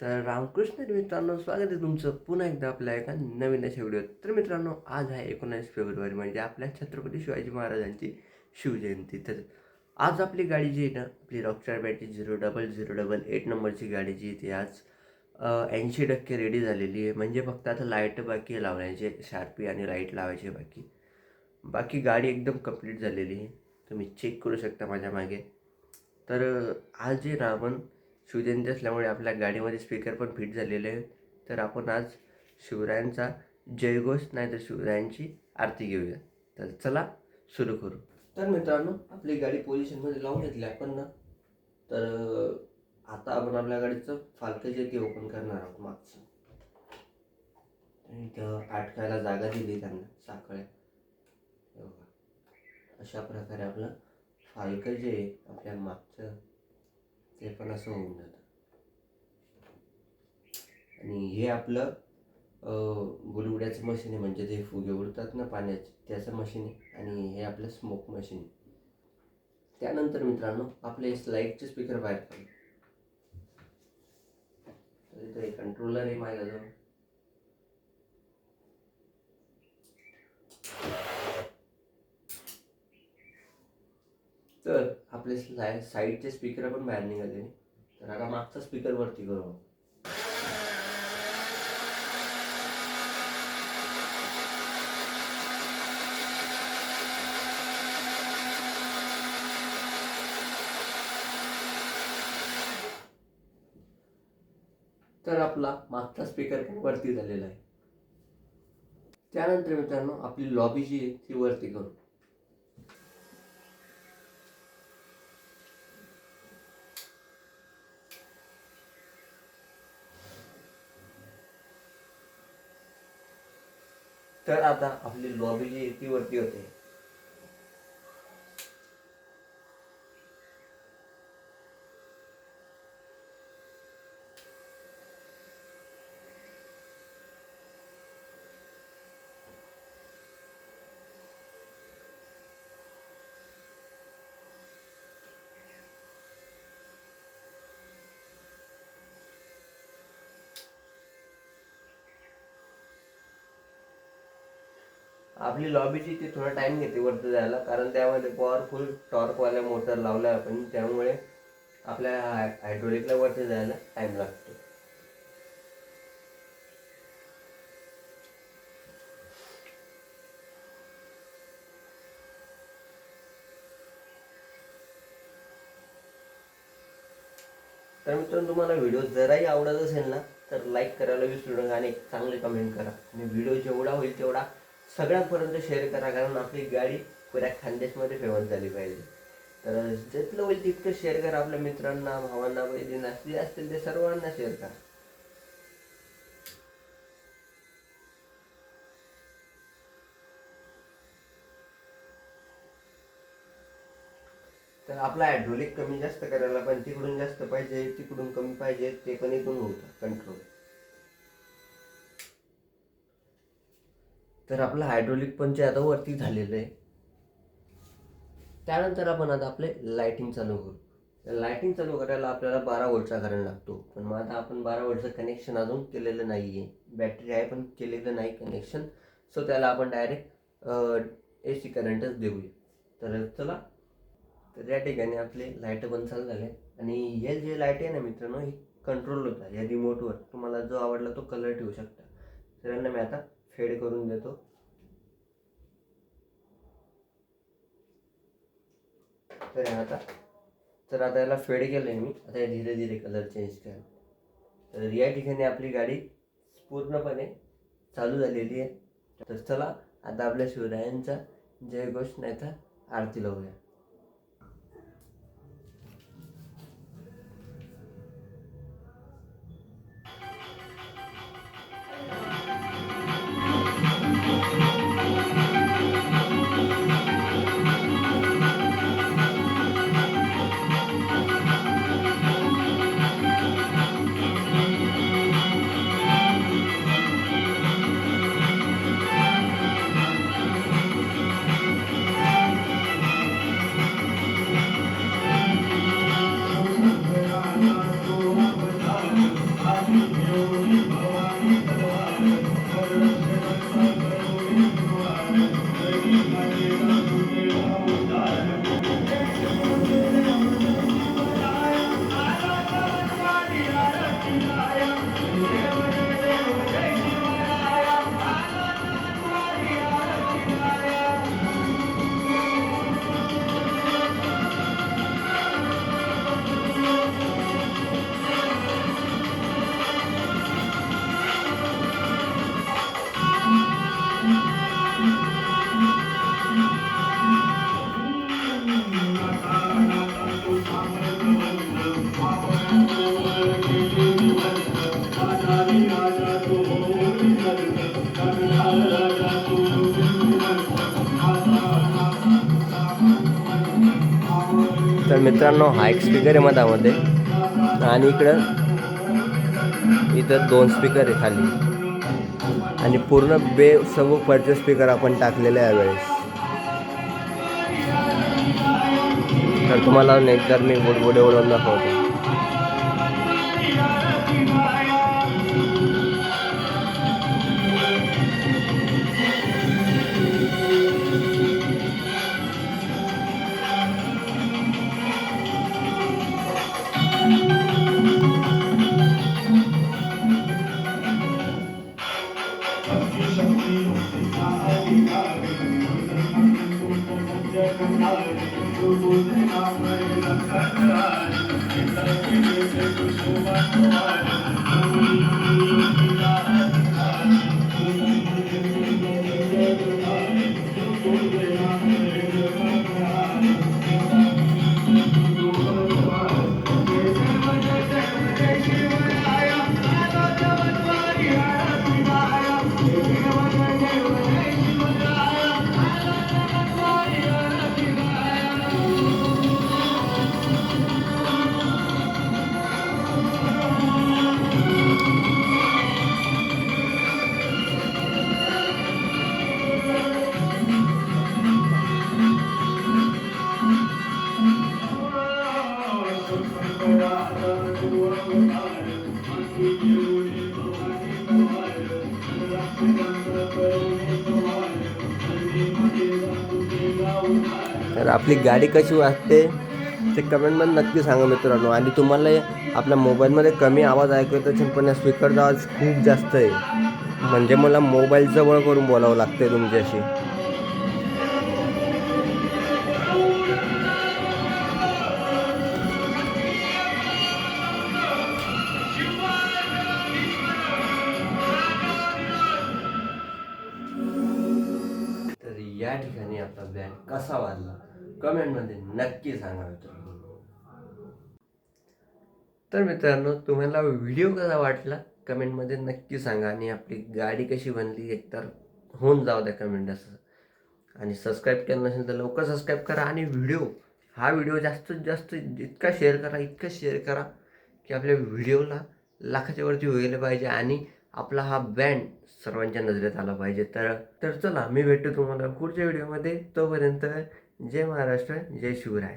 तर रामकृष्ण मित्रांनो स्वागत आहे तुमचं पुन्हा एकदा आपल्या एका नवीन अशा व्हिडिओत. तर मित्रांनो आज आहे एकोणीस फेब्रुवारी म्हणजे आपल्या छत्रपती शिवाजी महाराजांची शिवजयंती. तर आज आपली गाडी जी आहे ना आपली rockstar battery zero double zero double eight नंबरची गाडी जी आहे ती आज ऐंशी टक्के रेडी झालेली आहे. म्हणजे फक्त आता लाइट बाकी आहे लावण्याचे शार्पी आणि लाइट लावायचे बाकी. बाकी गाडी एकदम कंप्लीट झालेली आहे. तुम्ही चेक करू शकता माझ्या मागे. तर आज जे रावण शिवजयंती असल्यामुळे आपल्या गाडीमध्ये स्पीकर पण फिट झालेले आहेत. तर आपण आज शिवरायांचा जयघोष नाही तर शिवरायांची आरती घेऊया. तर चला सुरू करू. तर मित्रांनो आपली गाडी पोझिशनमध्ये लावून घेतली आपण ना. तर आता आपण आपल्या गाडीचं फालकं जे ते ओपन करणार आहोत मागचं. इथं अटकायला जागा दिली त्यांना साखळ्या. अशा प्रकारे आपलं फालकं जे आहे आपल्या मागचं ते पण असं होऊन जातं आणि हे आपलं गुलगुड्याचं मशीन आहे म्हणजे ते फुगे उडतात ना पाण्याचे त्याचं मशीन आहे. आणि हे आपलं स्मोक मशीन आहे. त्यानंतर मित्रांनो आपले स्लाईडचे स्पीकर बाहेर पडले. तर इथे कंट्रोलर आहे माझ्याजवळ तर आपले स्लाय साईडचे स्पीकर पण बाहेर निघाले. तर आता मागचा स्पीकर वरती करू. तर आपला मागचा स्पीकर पण वरती झालेला आहे. त्यानंतर मित्रांनो आपली लॉबी जी आहे ती वरती करू. तर आता आपली लॉबी जी आहे ती वरती होते. आपली लॉबीची ती थोडा टाइम घेते वरती जायला. कारण त्यामध्ये पॉवरफुल टॉर्कवाल्या मोटर लावल्या आपण. त्यामुळे आपल्या हायड्रोलिकला वरती जायला टाइम लागतो. तर मित्रांनो तुम्हाला व्हिडिओ जराही आवडत असेल ना तर लाईक करायला विसरू नका आणि एक चांगले कमेंट करा. आणि व्हिडिओ जेवढा होईल तेवढा सगळ्यांपर्यंत शेअर करा कारण आपली गाडी पुऱ्या खानदेशमध्ये फेमस झाली पाहिजे. तर जितलं होईल तितकं शेअर करा आपल्या मित्रांना भावांना बहिणींना जे असतील ते सर्वांना शेअर करा. तर आपला हायड्रोलिक कमी जास्त करायला पण तिकडून जास्त पाहिजे तिकडून कमी पाहिजे ते पण इथून होतं कंट्रोल तर आपलं हायड्रोलिक पण जे आता वरती झालेलं आहे त्यानंतर आपण आता आपले लाईटिंग चालू करू. लायटिंग चालू करायला आपल्याला बारा वोल्टचा करंट लागतो. पण मग आता आपण बारा वोल्टचं कनेक्शन अजून केलेलं नाही आहे बॅटरी आहे पण केलेलं नाही कनेक्शन सो त्याला आपण डायरेक्ट ए सी करंटच देऊया. तर चला. तर या ठिकाणी आपले लाइट पण चालू झाले. आणि हे जे लाइट आहे ना मित्रांनो ही कंट्रोल होता. या रिमोटवर तुम्हाला जो आवडला तो कलर ठेवू शकता. तर मी आता फेड करून देतो. तर आता तर आता याला फेड केलं आहे मी. आता हे धीरे धीरे कलर चेंज करा. तर या ठिकाणी आपली गाडी पूर्णपणे चालू झालेली आहे. तर चला आता आपल्या शिवरायांचा जयघोष नाही तर आरती लावूया. तर मित्रांनो हा एक स्पीकर आहे मधामध्ये. आणि इकडं इथं दोन स्पीकर आहे खाली. आणि पूर्ण बे सर्व पडचे स्पीकर आपण टाकलेले आहे यावेळेस. तर तुम्हाला नंतर मी बुडबुडे उडवून दाखवतो. Thank you. तर आपली गाडी कशी वाजते ते कमेंटमध्ये नक्की सांगा मित्रांनो. आणि तुम्हाला आपल्या मोबाईलमध्ये कमी आवाज ऐकू येतो पण या स्पीकरचा आवाज खूप जास्त आहे. म्हणजे मला मोबाईल जवळ करून बोलावं लागतंय तुमच्याशी. या ठिकाणी आपला बँड कसा वाजला कमेंटमध्ये नक्की सांगा मित्रांनो. तर मित्रांनो तुम्हाला व्हिडिओ कसा वाटला? कमेंटमध्ये नक्की सांगा आणि आपली गाडी कशी बनली एकतर होऊन जाऊ द्या कमेंट असं. आणि सबस्क्राईब केलं नसेल तर लवकर सबस्क्राईब करा आणि व्हिडिओ हा व्हिडिओ जास्तीत जास्त इतका शेअर करा इतका शेअर करा की आपल्या व्हिडिओला लाखाच्या वरती व्हायला पाहिजे आणि आपला हा बँड सर्वांच्या नजरेत आला पाहिजे. तर तर चला मी भेटतो तुम्हाला पुढच्या व्हिडिओमध्ये. तोपर्यंत जय महाराष्ट्र जय शिवराय.